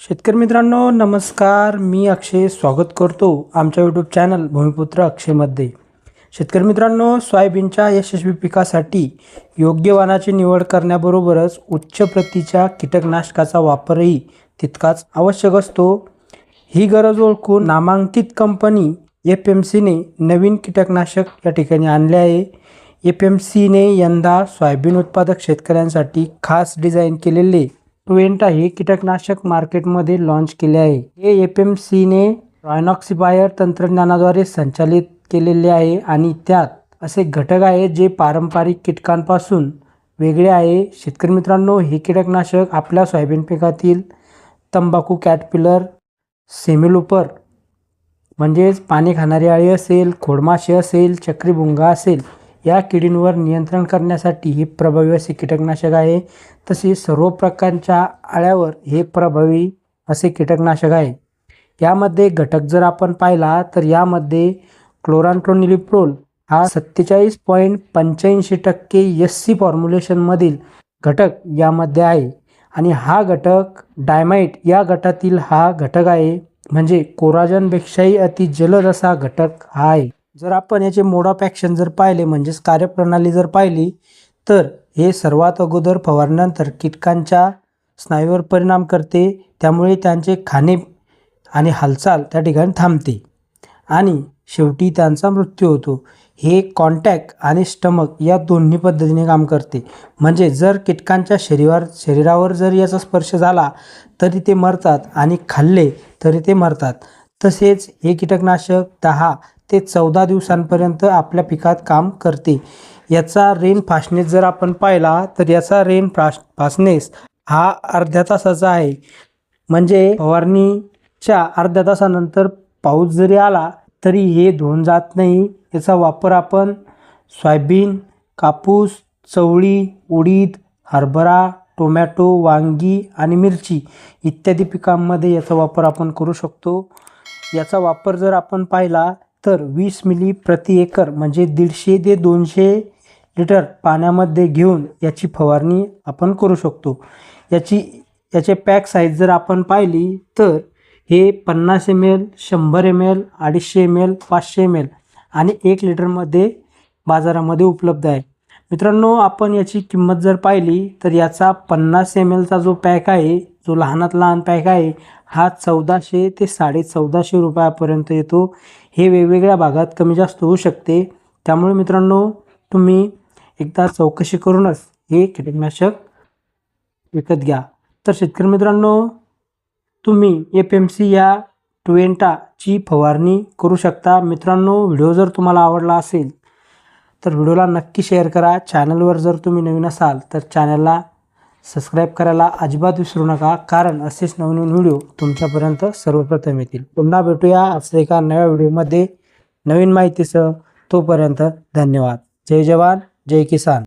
शेतकरी मित्रांनो नमस्कार. मी अक्षय स्वागत करतो आमच्या यूट्यूब चॅनल भूमिपुत्र अक्षयमध्ये शेतकरी मित्रांनो सोयाबीनच्या यशस्वी पिकासाठी योग्य वाणाची निवड करण्याबरोबरच उच्च प्रतीच्या कीटकनाशकाचा वापरही तितकाच आवश्यक असतो. ही गरज ओळखून नामांकित कंपनी एफ एम सीने नवीन कीटकनाशक या ठिकाणी आणले आहे. एफ एम सीने यंदा सोयाबीन उत्पादक शेतकऱ्यांसाठी खास डिझाईन केलेले ट्वेंटा हे कीटकनाशक मार्केटमध्ये लॉन्च केले आहे. हे एफ एम सीने रॉयनॉक्सिबायर तंत्रज्ञानाद्वारे संचालित केलेले आहे आणि त्यात असे घटक आहे जे पारंपरिक कीटकांपासून वेगळे आहे. शेतकरी मित्रांनो हे कीटकनाशक आपल्या सोयाबीन पिकातील तंबाखू कॅटपिलर सेमिलोपर म्हणजेच पाणी खाणारी अळी असेल खोडमाशी असेल चक्रीभुंगा असेल या किडींवर नियंत्रण करण्यासाठी हे प्रभावी असे कीटकनाशक आहे. तसेच सर्व प्रकारच्या आळ्यावर हे प्रभावी असे कीटकनाशक आहे. यामध्ये घटक जर आपण पाहिला तर यामध्ये क्लोरांट्रोनिलिप्रोल हा सत्तेचाळीस पॉईंट पंच्याऐंशी टक्के एस सी फॉर्म्युलेशनमधील घटक यामध्ये आहे. आणि हा घटक डायमाइट या गटातील हा घटक आहे. म्हणजे कोराजनपेक्षाही अति जलद असा घटक हा आहे. जर आपण याचे मोड ऑफ ॲक्शन जर पाहिले म्हणजेच कार्यप्रणाली जर पाहिली तर हे सर्वात अगोदर फवारण्यानंतर कीटकांच्या स्नायूवर परिणाम करते. त्यामुळे त्यांचे खाणे आणि हालचाल त्या ठिकाणी थांबते. आणि शेवटी त्यांचा मृत्यू होतो. हे कॉन्टॅक्ट आणि स्टमक या दोन्ही पद्धतीने काम करते. म्हणजे जर कीटकांच्या शरीरावर शरीरावर जर याचा स्पर्श झाला तरी ते मरतात. आणि खाल्ले तरी ते मरतात. तसेच हे कीटकनाशक दहा ते चौदा दिवसांपर्यंत आपल्या पिकात काम करते. याचा रेन फास्टनेस जर आपण पाहिला तर याचा रेन फास फास्टनेस हा अर्ध्या तासाचा आहे. म्हणजे फवारणीच्या अर्ध्या तासानंतर पाऊस जरी आला तरी हे धुवून जात नाही. याचा वापर आपण सोयाबीन कापूस चवळी उडीद हरभरा टोमॅटो वांगी आणि मिरची इत्यादी पिकांमध्ये याचा वापर आपण करू शकतो. याचा वापर जर आपण पाहिला तर वीस मिली प्रति एकर म्हणजे दीडशे ते दोनशे लिटर पाण्यामध्ये घेऊन याची फवारणी आपण करू शकतो. याची याचे पॅक साईज जर आपण पाहिली तर हे पन्नास एम एल शंभर एम एल अडीचशे एम एल पाचशे एम एल आणि एक लिटरमध्ये बाजारामध्ये उपलब्ध आहे. मित्रांनो आपण याची किंमत जर पाहिली तर याचा पन्नास एम एलचा जो पॅक आहे जो लहानात लहान पॅक आहे हा चौदाशे ते साडे चौदाशे रुपयापर्यंत येतो. हे वेगवेगळ्या भागात कमी जास्त होऊ शकते. त्यामुळे मित्रांनो तुम्ही एकदा चौकशी करूनच हे कीटकनाशक विकत घ्या. तर शेतकरी मित्रांनो तुम्ही एफ एम सी या ट्वेंटाची फवारणी करू शकता. मित्रांनो व्हिडिओ जर तुम्हाला आवडला असेल तर व्हिडिओला नक्की शेअर करा. चॅनलवर जर तुम्ही नवीन असाल तर चॅनलला सबस्क्राईब करायला अजिबात विसरू नका कारण असेच नवनवीन व्हिडिओ तुमच्यापर्यंत सर्वप्रथम येतील. पुन्हा भेटूया असं एका नव्या व्हिडिओमध्ये. नवीन माहितीसह तोपर्यंत धन्यवाद. जय जवान जय किसान.